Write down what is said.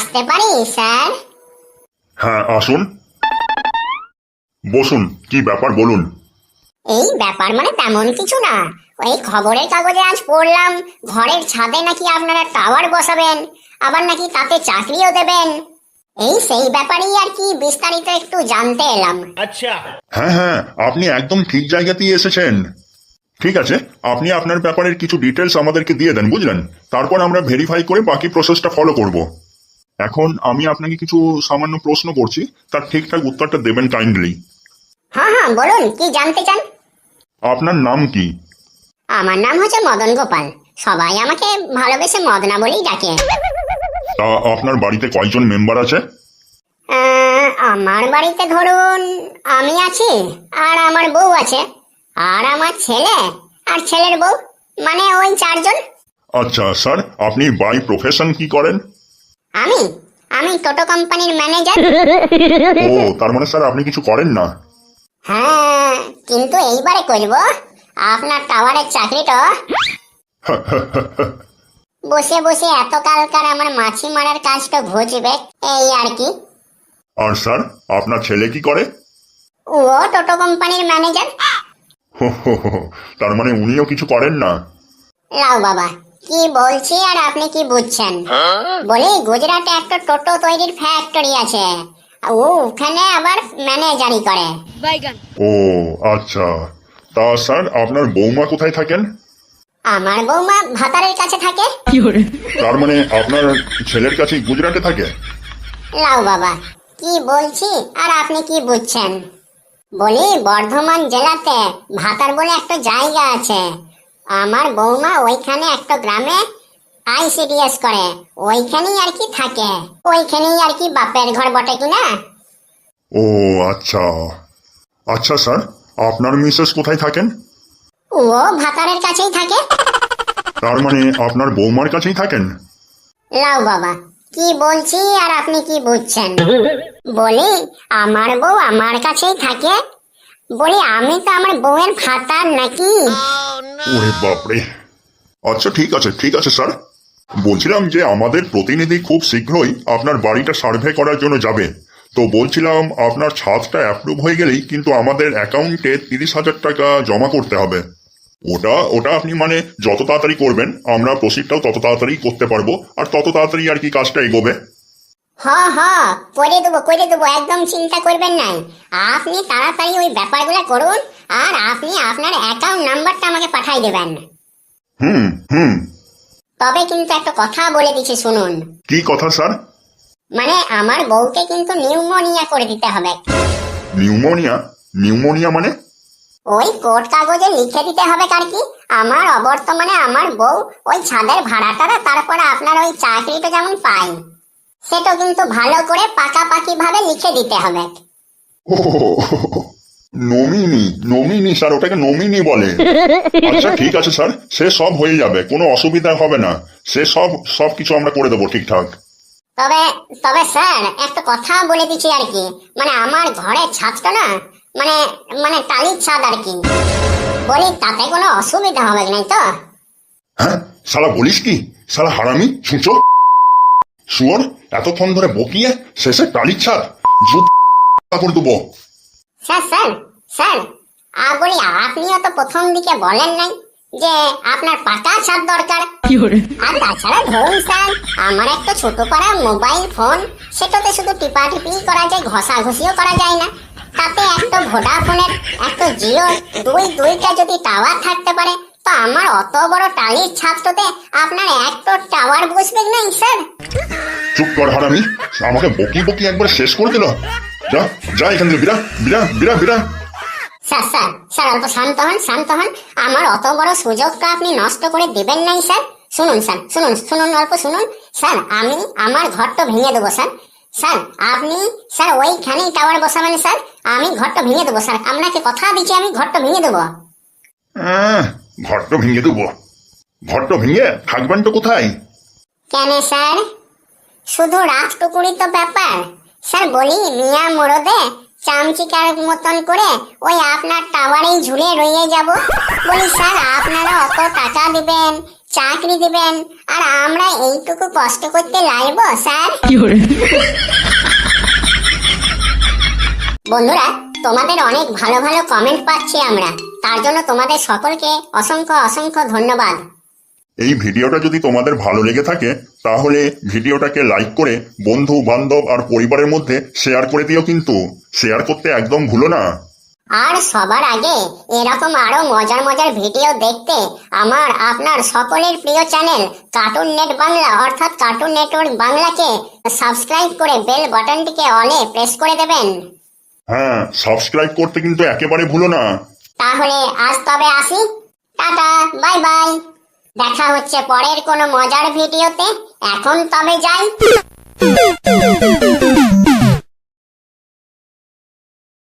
আসতে পারি স্যার? হ্যাঁ আসুন। বসুন কি ব্যাপার বলুন? এই ব্যাপার মানে তেমন কিছু না। ওই খবরের কাগজে আজ পড়লাম ঘরের ছাদে নাকি আপনারা টাওয়ার বসাবেন আবার নাকি তাতে চাকরিও দেবেন। এই সেই ব্যাপারেই আর কি বিস্তারিত একটু জানতে এলাম। আচ্ছা। হ্যাঁ হ্যাঁ আপনি একদম ঠিক জায়গাতেই এসেছেন। ঠিক আছে আপনি আপনার ব্যাপারের কিছু ডিটেলস আমাদেরকে দিয়ে দেন বুঝলেন? তারপর আমরা ভেরিফাই করে বাকি প্রসেসটা ফলো করব। এখন আমি আপনাকে কিছু সামান্য প্রশ্ন করছি তার ঠিকঠাক উত্তরটা দেবেন কাইন্ডলি হ্যাঁ হ্যাঁ বলুন কি জানতে চান? আপনার নাম কি? আমার নাম হচ্ছে মদন গোপাল। সবাই আমাকে ভালোবেসে মদনা বলেই ডাকে। তা আপনার বাড়িতে কয়জন মেম্বার আছে? আহ, আমার বাড়িতে ধরুন আমি আছি আর আমার বউ আছে আর আমার ছেলে আর ছেলের বউ মানে ওই চারজন। আচ্ছা স্যার আপনি বাই প্রফেশন কি করেন? আমি? আমি টোটো কোম্পানির ম্যানেজার। ও তার মানে স্যার আপনি কিছু করেন না? হ্যাঁ কিন্তু এইবারে করব। আপনার টাওয়ারের চাকরিটা। বসে বসে এত কালকার আমার মাছি মারার কাজটা ঘুচবে এই আর কি। আর স্যার আপনার ছেলে কি করে? ও টোটো কোম্পানির ম্যানেজার। তার মানে উনিও কিছু করেন না? লাও বাবা। কি বলছি আর আপনি কি বুঝছেন? বলি গুজরাটে একটা টোটো তৈরির ফ্যাক্টরি আছে। ও ওখানে আবার ম্যানেজারি করে। ও আচ্ছা। তা স্যার আপনার বৌমা কোথায় থাকেন? আমার বৌমা ভাতারের কাছে থাকে। তার মানে আপনার ছেলের কাছে গুজরাটে থাকে? লাও বাবা কি বলছি আর আপনি কি বুঝছেন? বলি বর্ধমান জেলাতে ভাতার বলে একটা জায়গা আছে। আমার বৌমা ওইখানে একটা গ্রামে আইসিডিএস করে। ওইখানেই আর কি থাকে। ওইখানেই আর কি বাপের ঘর বটে কিনা? ও আচ্ছা। আচ্ছা স্যার আপনার মিসেস কোথায় থাকেন? ও ভাতারের কাছেই থাকে। তার মানে আপনার বৌমার কাছেই থাকেন? লাও বাবা কি বলছি আর আপনি কি বুঝছেন? বলি আমার বউ আমার কাছেই থাকে। বলি আমি তো আমার বউয়ের ভাতার নাকি? ওরে বাপরে। আচ্ছা ঠিক আছে ঠিক আছে, স্যার। বলছিলাম যে আমাদের প্রতিনিধি খুব শীঘ্রই আপনার বাড়িটা সার্ভে করার জন্য যাবে। তো বলছিলাম আপনার ছাদটা অ্যাপ্রুভ হয়ে গেলেই কিন্তু আমাদের অ্যাকাউন্টে তিরিশ হাজার টাকা জমা করতে হবে। ওটা ওটা আপনি মানে যত তাড়াতাড়ি করবেন, আমরা প্রসিডটাও তত তাড়াতাড়ি করতে পারব, আর তত তাড়াতাড়ি আর কি কাজটা এগোবে। হ হ করে দেবো করে দেবো একদম চিন্তা করবেন নাই। আপনি তাড়াতাড়ি ওই ব্যাপারগুলো করুন আর আপনি আপনার অ্যাকাউন্ট নাম্বারটা আমাকে পাঠাই দেবেন। হুম হুম। তবে কিন্তু একটা কথা বলে দিচ্ছি শুনুন। কি কথা স্যার? মানে আমার বউকে কিন্তু নিউমোনিয়া করে দিতে হবে। নিউমোনিয়া? নিউমোনিয়া মানে? ওই কোর্ট কাগজে লিখে দিতে হবে কার কি? আমার অবর্তমানে আমার বউ ওই ছাদের ভাড়াটারা তারপরে আপনার ওই চাকরিটা যেমন পাই সেটা কিন্তু ভালো করে পাকাপাকি ভাবে লিখে দিতে হবে। নমিনি নমিনি স্যার ওটাকে নমিনি বলে। আচ্ছা ঠিক আছে স্যার সে সব হয়ে যাবে কোনো অসুবিধা হবে না। সে সব সব কিছু আমরা করে দেবো ঠিকঠাক। তবে তবে স্যার একটা কথা বলে দিচ্ছি আর কি। মানে আমার ঘরের ছাদটা না মানে মানে টালির ছাদ আর কি। বলি তাতে কোনো অসুবিধা হবে নাই তো? হ্যাঁ শালা বলিস কি? শালা হারামি ছুঁচো শুয়োর এতক্ষণ ধরে বকিয়ে শেষে টালির জুত করে দেবো। স্যার স্যার স্যার আর বলি আপনিও তো প্রথম দিকে বলেন নাই যে আপনার পাকা ছাদ দরকার। আর তাছাড়া ধরুন স্যার আমার একটা ছোট পাড়া মোবাইল ফোন সেটাতে শুধু টিপা টিপি করা যায় ঘষা ঘষিও করা যায় না। তাতে একটা ভোডাফোনের একটা জিও দুই দুইটা যদি টাওয়ার থাকতে পারে তো আমার অত বড় টালির ছাদটাতে আপনার একটা টাওয়ার বসবে নাই স্যার? চুপ কর হারামি। আমাকে বকি বকি একবার শেষ করে দিল। যা যা এখান থেকে বিরা বিরা বিরা বিরা। স্যার স্যার স্যার অল্প শান্ত হন শান্ত হন। আমার অত বড় সুযোগটা আপনি নষ্ট করে দিবেন নাই স্যার। শুনুন স্যার শুনুন শুনুন অল্প শুনুন। স্যার আমি আমার ঘরটা ভেঙে দেবো স্যার। স্যার আপনি স্যার ওইখানেই টাওয়ার বসাবেন স্যার। আমি ঘরটা ভেঙে দেবো স্যার। আপনাকে কথা দিচ্ছি আমি ঘরটা ভেঙে দেবো? ঘরটা ভেঙে দেবো। ঘরটা ভেঙে থাকবেন তো কোথায়? কেন স্যার? শুধু রাজটুকুরি তো ব্যাপার। স্যার বলি মিয়া মোড়দে চামচিকার মতন করে ওই আপনার টাওয়ারেই ঝুলে রয়ে যাব। বলি স্যার আপনারা অত টাকা দিবেন চাকরি দিবেন আর আমরা এইটুকু কষ্ট করতে লাগবো স্যার? বন্ধুরা তোমাদের অনেক ভালো ভালো কমেন্ট পাচ্ছি আমরা। তার জন্য তোমাদের সকলকে অসংখ্য অসংখ্য ধন্যবাদ। এই ভিডিওটা যদি তোমাদের ভালো লেগে থাকে তাহলে ভিডিওটাকে লাইক করে বন্ধু বান্ধব আর পরিবারের মধ্যে শেয়ার করে দিও কিন্তু। শেয়ার করতে একদম ভুলো না। আর সবার আগে এরকম আরও মজার মজার ভিডিও দেখতে আমার আপনার সকলের প্রিয় চ্যানেল কার্টুন নেট বাংলা অর্থাৎ কার্টুন নেটওয়ার্ক বাংলাকে সাবস্ক্রাইব করে বেল বাটনটিকে অলে প্রেস করে দেবেন। হ্যাঁ সাবস্ক্রাইব করতে কিন্তু একেবারে ভুলো না। তাহলে আজ তবে আসি। টাটা বাই বাই দেখা হচ্ছে পরের কোনো মজার ভিডিওতে। এখন তবে যাই।